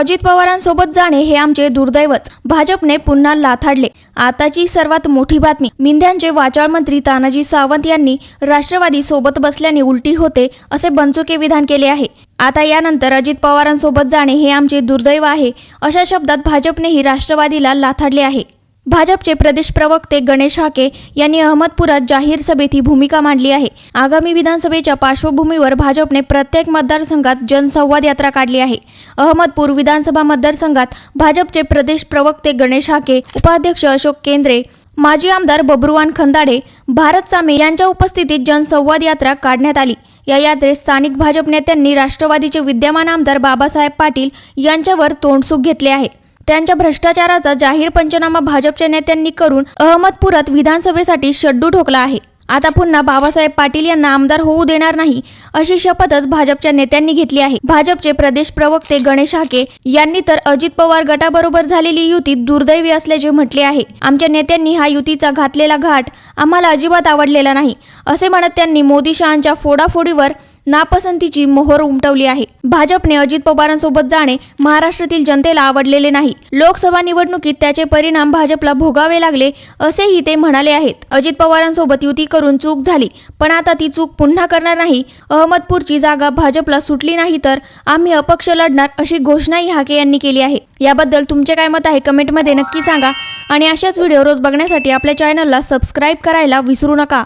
अजित पवारांसोबत जाणे हे आमचे दुर्दैवच. भाजपने पुन्हा लाथाडले. आताची सर्वात मोठी बातमी मिंध्यांचे वाचाळ मंत्री तानाजी सावंत यांनी राष्ट्रवादी सोबत बसल्याने उलटी होते असे बनचुके विधान केले आहे. आता यानंतर अजित पवारांसोबत जाणे हे आमचे दुर्दैव आहे अशा शब्दात भाजपनेही राष्ट्रवादीला लाथाडले आहे. भाजपचे प्रदेश प्रवक्ते गणेश हाके यांनी अहमदपुरात जाहीर सभेत ही भूमिका मांडली आहे. आगामी विधानसभेच्या पार्श्वभूमीवर भाजपने प्रत्येक मतदारसंघात जनसंवाद यात्रा काढली आहे. अहमदपूर विधानसभा मतदारसंघात भाजपचे प्रदेश प्रवक्ते गणेश हाके उपाध्यक्ष अशोक केंद्रे माजी आमदार बबरुवान खंदाडे भारत सामे यांच्या उपस्थितीत जनसंवाद यात्रा काढण्यात आली. या यात्रेत स्थानिक भाजप नेत्यांनी राष्ट्रवादीचे विद्यमान आमदार बाबासाहेब पाटील यांच्यावर तोंडसूक घेतले आहे. त्यांच्या भ्रष्टाचाराचा जाहीर पंचनामा भाजपच्या नेत्यांनी करून अहमदपुरात विधानसभेसाठी शड्डू ठोकला आहे. आता पुन्हा बाबासाहेब पाटील यांना आमदार होऊ देणार नाही अशी शपथच भाजपच्या नेत्यांनी घेतली आहे. भाजपचे प्रदेश प्रवक्ते गणेश हाके यांनी तर अजित पवार गटाबरोबर झालेली युती दुर्दैवी असल्याचे म्हटले आहे. आमच्या नेत्यांनी हा युतीचा घातलेला घाट आम्हाला अजिबात आवडलेला नाही असे म्हणत त्यांनी मोदी शहांच्या फोडाफोडीवर नापसंतीची मोहर उमटवली आहे. भाजपने अजित पवारांसोबत जाणे महाराष्ट्रातील जनतेला आवडलेले नाही. लोकसभा निवडणुकीत त्याचे परिणाम भाजपला भोगावे लागले असेही ते म्हणाले आहेत. अजित पवारांसोबत युती करून चूक झाली पण आता ती चूक पुन्हा करणार नाही. अहमदपूरची जागा भाजपला सुटली नाही तर आम्ही अपक्ष लढणार अशी घोषणाही हाके यांनी केली आहे. याबद्दल तुमचे काय मत आहे कमेंटमध्ये नक्की सांगा. आणि अशाच व्हिडिओ रोज बघण्यासाठी आपल्या चॅनलला सबस्क्राईब करायला विसरू नका.